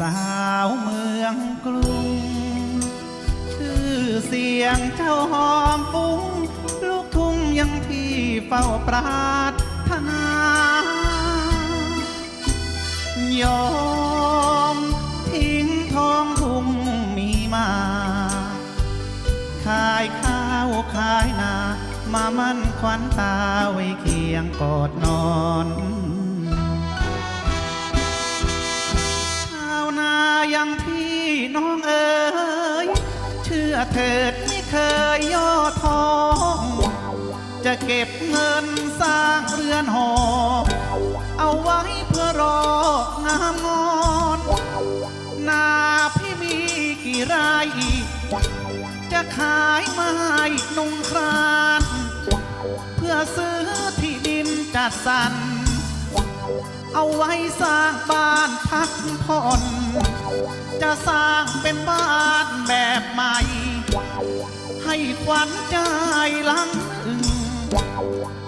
สาวเมืองกรุง ชื่อเสียงเจ้าหอมฟุ้ง ลูกทุ่งยังที่เฝ้าปรารถนายอมทิ้งทองทุ่งมีมา ขายข้าวขายนา มามั่นควันตาไว้เคียงกอดนอน ยังที่น้องเอ๋ยเชื่อเถิดไม่เคยย่อท้อจะเก็บเงินสร้างเรือนหอ เอาไว้เพื่อรองามงอนนาพี่มีกี่ไร่จะขายไม้นุ่งคราน เพื่อซื้อที่ดินจัดสรร เอาไว้สร้างบ้านพักผ่อน จะสร้างเป็นบ้านแบบใหม่ ให้ขวัญใจลังถึง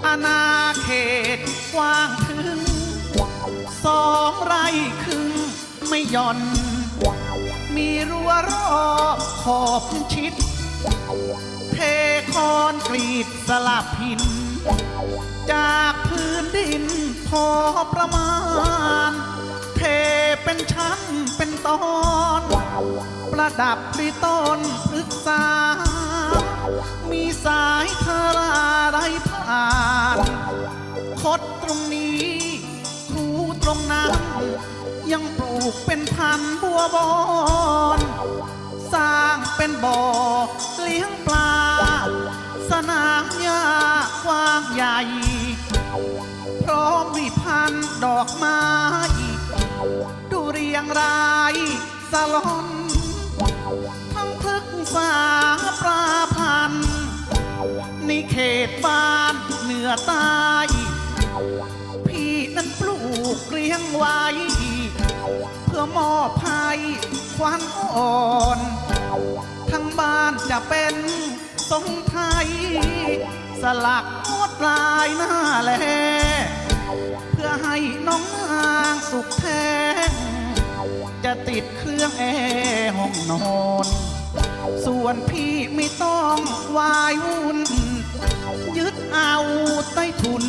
อาณาเขตกว้างถึง สองไร่ครึ่งไม่ย่อน มีรั้วรอบขอบชิด เทคอนกรีตสลับหิน จาก พื้นดินพอประมาณ เทเป็นชั้นเป็นตอน ประดับด้วยต้นพฤกษา มีสายทาราไรผ่าน คดตรงนี้ ครูตรงนั้น ยังปลูกเป็นพันบัวบอนสร้างเป็นบ่อเลี้ยงปลา สนามหญ้ากว้างใหญ่ พร้อมวิพันธ์ดอกไม้ดูเรียงรายสลอนทั้งพฤกษาปลาพันธ์ในเขตบ้านเหนือใต้พี่นั้นปลูกเลี้ยงไว้ เพื่อมอบให้ควันอ่อนทั้งบ้านจะเป็นทรงไทย สลักลวดลา หน้าแล เพื่อให้น้องนางสุขแท้ จะติดเครื่องแอร์ห้องนอน ส่วนพี่ไม่ต้องวายวุ่น ยึดเอาใต้ทุน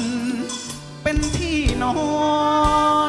เป็นที่นอน